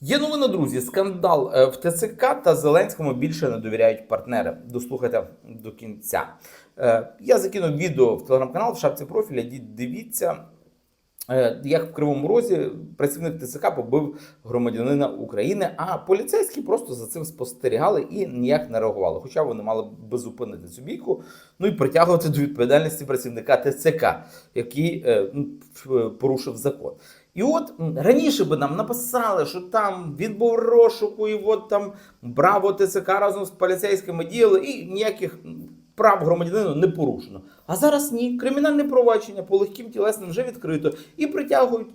Є новина, друзі. Скандал е, в ТЦК та Зеленському більше не довіряють партнери. Дослухайте до кінця. Е, Я закинув відео в телеграм-канал в шапці профіля. Дивіться, як в Кривому Розі працівник ТЦК побив громадянина України, а поліцейські просто за цим спостерігали і ніяк не реагували. Хоча вони мали би зупинити цю бійку, ну і притягувати до відповідальності працівника ТЦК, який е, ну, порушив закон. І от раніше би нам написали, що там він був в розшуку, і от там браво ТЦК разом з поліцейськими діяли, і ніяких прав громадянину не порушено. А зараз ні. Кримінальне провадження по легким тілесним вже відкрито і притягують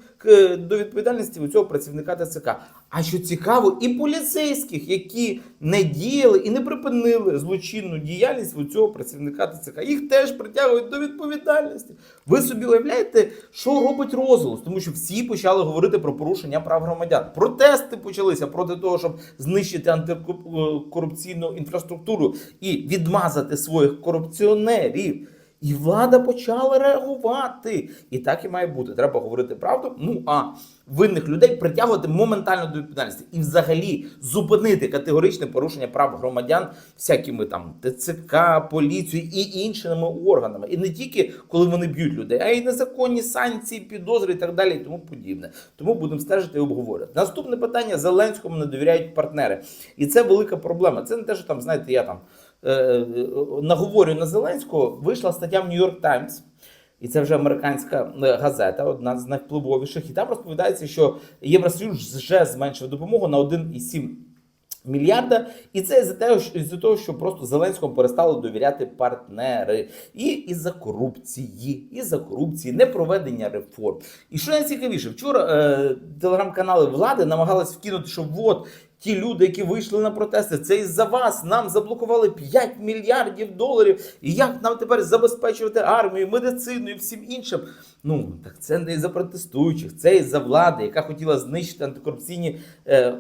до відповідальності у цього працівника ТЦК. А що цікаво, і поліцейських, які не діяли і не припинили злочинну діяльність у цього працівника ТЦК, їх теж притягують до відповідальності. Ви собі уявляєте, що робить розголос? Тому що всі почали говорити про порушення прав громадян. Протести почалися проти того, щоб знищити антикорупційну інфраструктуру і відмазати своїх корупціонерів. І влада почала реагувати. І так і має бути. Треба говорити правду. Ну а винних людей притягувати моментально до відповідальності і взагалі зупинити категоричне порушення прав громадян всякими там ТЦК, поліцією і іншими органами. І не тільки коли вони б'ють людей, а й незаконні санкції, підозри і так далі, і тому подібне. Тому будемо стежити і обговорювати. Наступне питання: Зеленському не довіряють партнери, і це велика проблема. Це не те, що там знаєте, я там наговорю на Зеленського. Вийшла стаття в Нью-Йорк Таймс. І це вже американська е, газета, одна з найвпливовіших. І там розповідається, що Євросоюз вже зменшив допомогу на 1,7 мільярда. І це із-за того, із-за того, що просто Зеленському перестали довіряти партнери. І із-за корупції, із-за корупції, непроведення реформ. І що найцікавіше, вчора е, телеграм-канали влади намагалися вкинути, що от ті люди, які вийшли на протести, це із-за вас нам заблокували 5 мільярдів доларів. І як нам тепер забезпечувати армію, медицину і всім іншим? Ну так це не із-за протестуючих, це із-за влади, яка хотіла знищити антикорупційні е, е,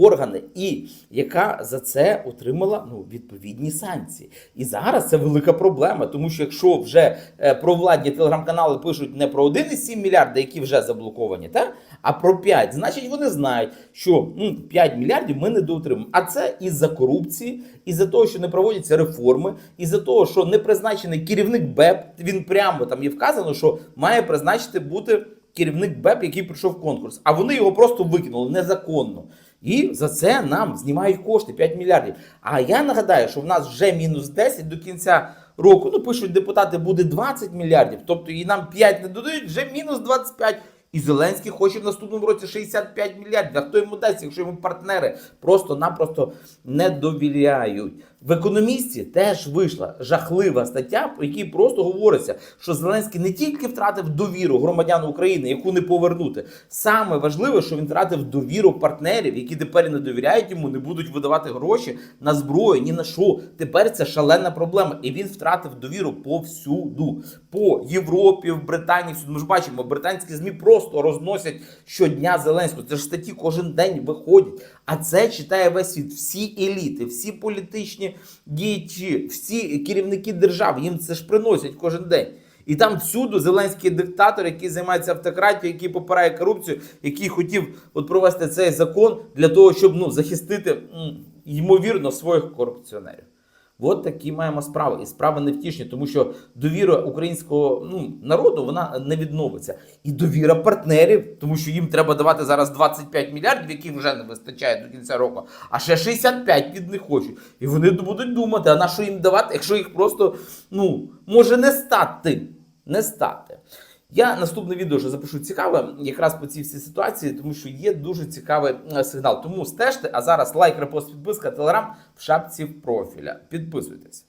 органи, і яка за це отримала ну, відповідні санкції. І зараз це велика проблема, тому що якщо вже е, провладні телеграм-канали пишуть не про 1,7 мільярда, які вже заблоковані, та, а про 5, значить вони знають, що ну, 5 мільярдів ми не доотримаємо. А це із-за корупції, із-за того, що не проводяться реформи, із-за того, що не призначений керівник БЕП. Він прямо там є вказано, що має призначити бути керівник БЕП, який пройшов конкурс. А вони його просто викинули незаконно. І за це нам знімають кошти 5 мільярдів. А я нагадаю, що в нас вже мінус 10 до кінця року. Ну пишуть депутати, буде 20 мільярдів. Тобто і нам 5 не додають, вже мінус 25. І Зеленський хоче в наступному році 65 мільярдів. А хто йому дасть, якщо йому партнери просто-напросто не довіряють? В економісті теж вийшла жахлива стаття, по якій просто говориться, що Зеленський не тільки втратив довіру громадян України, яку не повернути. Саме важливе, що він втратив довіру партнерів, які тепер не довіряють йому, не будуть видавати гроші на зброю, ні на що. Тепер це шалена проблема. І він втратив довіру повсюду, по Європі, в Британії. Всюди. Ми ж бачимо, британські змі просто розносять щодня Зеленського. Це ж статті кожен день виходять. А це читає весь світ. Всі еліти, всі політичні діячі, всі керівники держав. Їм це ж приносять кожен день. І там всюду зеленський диктатор, який займається автократією, який попирає корупцію, який хотів от провести цей закон для того, щоб ну захистити ймовірно своїх корупціонерів. От такі маємо справи. І справи невтішні, тому що довіра українського ну, народу вона не відновиться. І довіра партнерів, тому що їм треба давати зараз 25 мільярдів, яких вже не вистачає до кінця року, а ще 65 від них хочуть. І вони будуть думати, а на що їм давати, якщо їх просто ну, може не стати. Не стати. Я наступне відео вже запишу цікаве, якраз по цій всій ситуації, тому що є дуже цікавий е, сигнал. Тому стежте, а зараз лайк, репост, підписка, телеграм в шапці профіля. Підписуйтесь.